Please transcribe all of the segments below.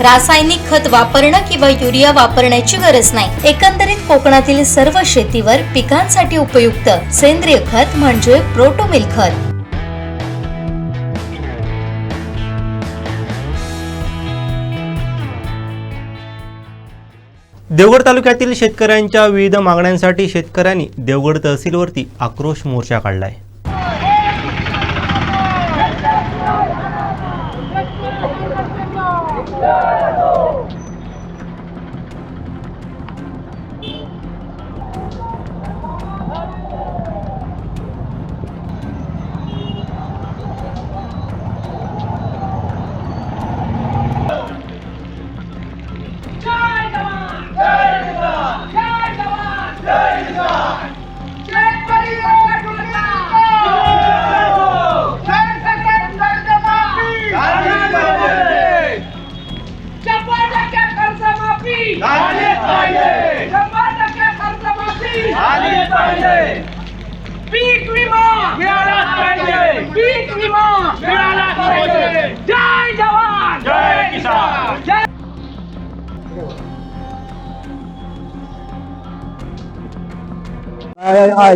रासायनिक खत वापरणं किंवा युरिया वापरण्याची गरज नाही. एकंदरीत कोकणातील सर्व शेतीवर पिकांसाठी उपयुक्त सेंद्रिय खत म्हणजे प्रोटोमिल खत. देवगड तालुक्यातील शेतकऱ्यांच्या विविध मागण्यांसाठी शेतकऱ्यांनी देवगड तहसीलवरती आक्रोश मोर्चा काढलाय.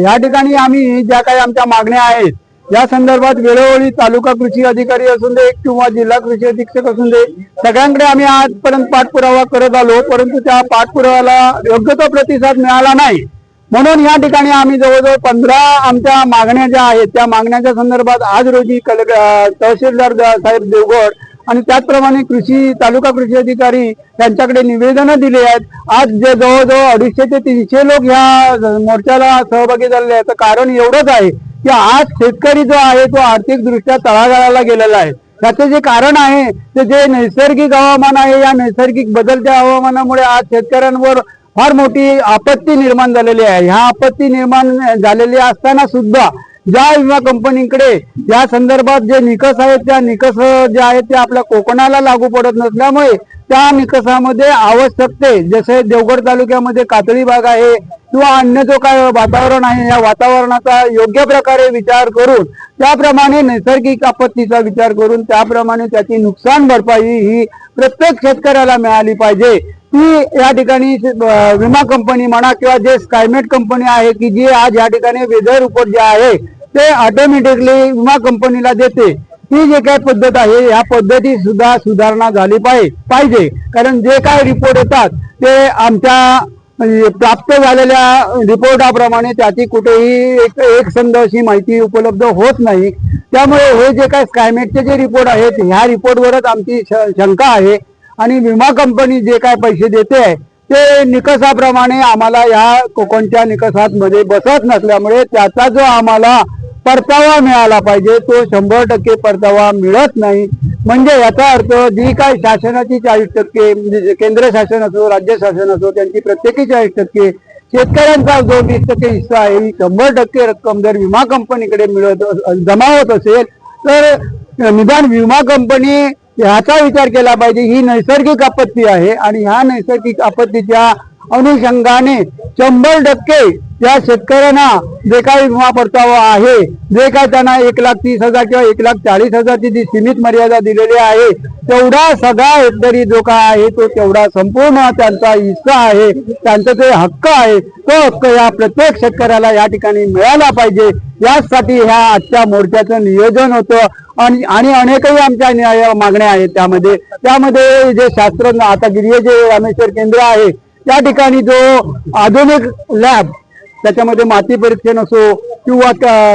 या ठिकाणी आम्ही ज्या काही आमच्या मागण्या आहेत या संदर्भात वेळोवेळी तालुका कृषी अधिकारी असून दे किंवा जिल्हा कृषी अधीक्षक असून दे सगळ्यांकडे आम्ही आजपर्यंत पाठपुरावा करत आलो परंतु त्या पाठपुराव्याला योग्य तो प्रतिसाद मिळाला नाही. म्हणून या ठिकाणी आम्ही जवळजवळ पंधरा आमच्या मागण्या ज्या आहेत त्या मागण्याच्या संदर्भात आज रोजी कल तहसीलदार साहेब देवगड आणि त्याचप्रमाणे कृषी तालुका कृषी अधिकारी यांच्याकडे निवेदनं दिली आहेत. आज जे जवळजवळ अडीचशे ते तीनशे लोक ह्या मोर्चाला सहभागी झालेले याचं तर कारण एवढंच आहे की आज शेतकरी जो आहे तो आर्थिक दृष्ट्या तळागाळाला गेलेला आहे. त्याचे जे कारण आहे ते जे नैसर्गिक हवामान आहे या नैसर्गिक बदलत्या हवामानामुळे आज शेतकऱ्यांवर फार मोठी आपत्ती निर्माण झालेली आहे. ह्या आपत्ती निर्माण झालेली असताना सुद्धा ज्या विमा कंपनीकडे या संदर्भात जे निकष आहेत त्या निकष जे आहेत ते आपल्या कोकणाला लागू पडत नसल्यामुळे त्या निकषामध्ये आवश्यक ते जसे देवगड तालुक्यामध्ये कातळी भाग आहे किंवा अन्य जो काय वातावरण आहे या वातावरणाचा योग्य प्रकारे विचार करून त्याप्रमाणे नैसर्गिक आपत्तीचा विचार करून त्याप्रमाणे त्याची नुकसान भरपाई ही प्रत्येक शेतकऱ्याला मिळाली पाहिजे. ती या ठिकाणी विमा कंपनी म्हणा किंवा जे स्कायमेट कंपनी आहे की जी आज या ठिकाणी वेदर रिपोर्ट जे आहे ते ऑटोमॅटिकली विमा कंपनीला देते. ही जे काय पद्धत आहे या पद्धती सुद्धा सुधारणा झाली पाहिजे पाहिजे. कारण जे काय रिपोर्ट येतात ते आमच्या म्हणजे प्राप्त झालेल्या रिपोर्टाप्रमाणे त्याची कुठेही एक एकसंध अशी माहिती उपलब्ध होत नाही. त्यामुळे हे जे काय स्कायमेटचे जे रिपोर्ट आहेत ह्या रिपोर्टवरच आमची शंका आहे. आणि विमा कंपनी जे काय पैसे देते आहे ते निकषाप्रमाणे आम्हाला या कोकणच्या निकषात मध्ये बसत नसल्यामुळे त्याचा जो आम्हाला परतावा मिळाला पाहिजे. तो शंभर टक्के परतावा मिळत नाही. म्हणजे याचा अर्थ जी काय शासनाची चाळीस टक्के म्हणजे केंद्र शासन असो राज्य शासन असो त्यांची प्रत्येकी चाळीस टक्के शेतकऱ्यांचा जो वीस टक्के हिस्सा आहे ही शंभर टक्के रक्कम जर विमा कंपनीकडे मिळत जमा होत असेल तर निदान विमा कंपनी ह्याचा विचार केला पाहिजे. ही नैसर्गिक आपत्ती आहे आणि ह्या नैसर्गिक आपत्तीच्या अनुषंगाने शंभर टक्के त्या शेतकऱ्यांना जे काही विमा परतावा आहे जे काय त्यांना एक लाख तीस हजार किंवा एक लाख चाळीस हजारची जी सीमित मर्यादा दिलेली आहे तेवढा सगळा हेक्टरी जो काय आहे तो तेवढा संपूर्ण त्यांचा हिस्सा आहे त्यांचा जे हक्क आहे तो हक्क या प्रत्येक शेतकऱ्याला या ठिकाणी मिळाला पाहिजे. यासाठी ह्या आजच्या मोर्चाचं नियोजन होतं. आणि आणि अनेकही आमच्या न्याय मागण्या आहेत त्यामध्ये. त्यामध्ये जे शास्त्र आता गिरिये जे रामेश्वर केंद्र आहे त्या ठिकाणी जो आधुनिक लॅब त्याच्यामध्ये माती परीक्षण असो किंवा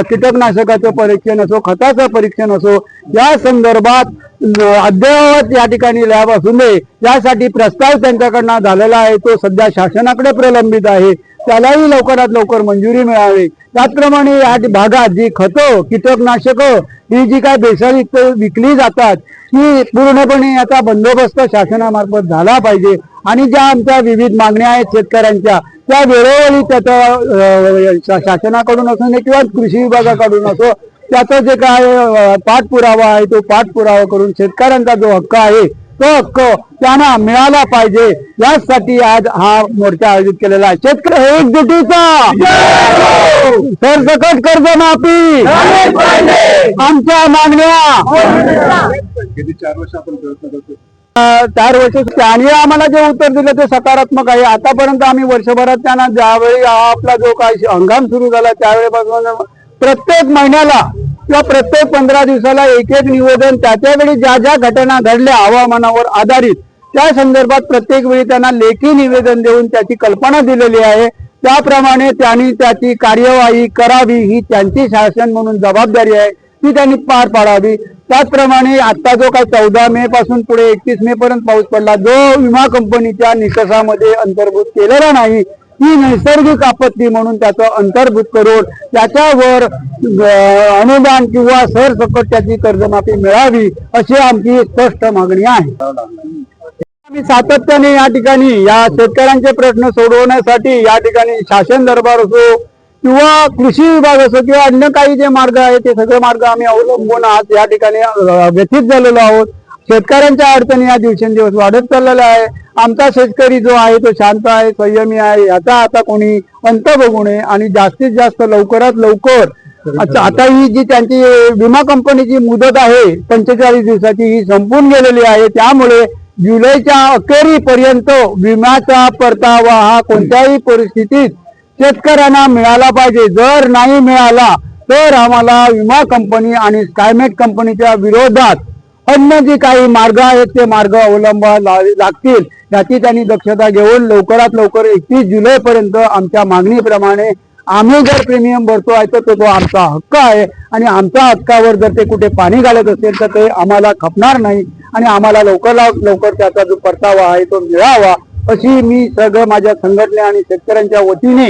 कीटकनाशकाचं परीक्षण असो खताचं परीक्षण असो या संदर्भात अद्ययावत या ठिकाणी लॅब असू नये. यासाठी प्रस्ताव त्यांच्याकडनं झालेला आहे. तो सध्या शासनाकडे प्रलंबित आहे. त्यालाही लवकरात लवकर मंजुरी मिळावी. त्याचप्रमाणे या भागात जी खतं कीटकनाशकं ही जी काय भेसळयुक्त विकली जातात ही पूर्णपणे याचा बंदोबस्त शासनामार्फत झाला पाहिजे. आणि ज्या आमच्या विविध मागण्या आहेत शेतकऱ्यांच्या त्या वेळोवेळी त्याचा शासनाकडून असो नाही किंवा कृषी विभागाकडून असो त्याचा जे काय पाठपुरावा आहे तो पाठपुरावा करून शेतकऱ्यांचा जो हक्क आहे तो हक्क त्यांना मिळाला पाहिजे. यासाठी आज हा मोर्चा आयोजित केलेला आहे. शेतकरी एकजुटीचा सरसकट कर्ज माफी आमच्या मागण्या. अं, चार वर्ष त्यांनी आम्हाला जे उत्तर दिलं ते सकारात्मक आहे. आतापर्यंत आम्ही वर्षभरात त्यांना ज्यावेळी आपला जो काही हंगाम सुरू झाला त्यावेळेपासून प्रत्येक महिन्याला किंवा प्रत्येक पंधरा दिवसाला एक एक निवेदन त्या त्यावेळी ज्या ज्या घटना घडल्या हवामानावर आधारित त्या संदर्भात प्रत्येक वेळी त्यांना लेखी निवेदन देऊन त्याची कल्पना दिलेली आहे. त्याप्रमाणे त्यांनी त्याची कार्यवाही करावी ही त्यांची शासन म्हणून जबाबदारी आहे. ती त्यांनी पार पाडावी. त्याचप्रमाणे आता जो काही चौदा मे पासून पुढे एकतीस मे पर्यंत पाऊस पडला जो विमा कंपनीच्या निकषामध्ये अंतर्भूत केलेला नाही ही नैसर्गिक आपत्ती म्हणून त्याचं अंतर्भूत करून त्याच्यावर अनुदान किंवा सरसकट त्याची कर्जमाफी मिळावी अशी आमची स्पष्ट मागणी आहे. आम्ही सातत्याने या ठिकाणी या शेतकऱ्यांचे प्रश्न सोडवण्यासाठी या ठिकाणी शासन दरबार असो किंवा कृषी विभाग असो किंवा अन्य काही जे मार्ग आहेत ते सगळे मार्ग आम्ही अवलंबून आज या ठिकाणी व्यथित झालेलो आहोत. शेतकऱ्यांच्या अडचणी या दिवसेंदिवस वाढत चाललेल्या आहे. आमचा शेतकरी जो आहे तो शांत आहे संयमी आहे. याचा आता कोणी अंत बघू नये आणि जास्तीत जास्त लवकरात लवकर आता आता ही जी त्यांची विमा कंपनीची मुदत आहे पंचेचाळीस दिवसाची ही संपून गेलेली आहे. त्यामुळे जुलैच्या अखेरीपर्यंत विम्याचा परतावा हा कोणत्याही परिस्थितीत शेतकऱ्यांना मिळाला पाहिजे. जर नाही मिळाला तर आम्हाला विमा कंपनी आणि स्कायमेट कंपनीच्या विरोधात अन्य जे काही मार्ग आहेत ते मार्ग अवलंबा लागतील. याची त्यांनी दक्षता घेऊन लवकरात लवकर एकतीस जुलै पर्यंत आमच्या मागणीप्रमाणे आम्ही जर प्रीमियम भरतो आहे तर तो तो आमचा हक्क आहे. आणि आमच्या हक्कावर जर ते कुठे पाणी घालत असेल तर ते आम्हाला खपणार नाही. आणि आम्हाला लवकर लवकर त्याचा जो परतावा आहे तो मिळावा अशी मी सगळं माझ्या संघटने आणि शेतकऱ्यांच्या वतीने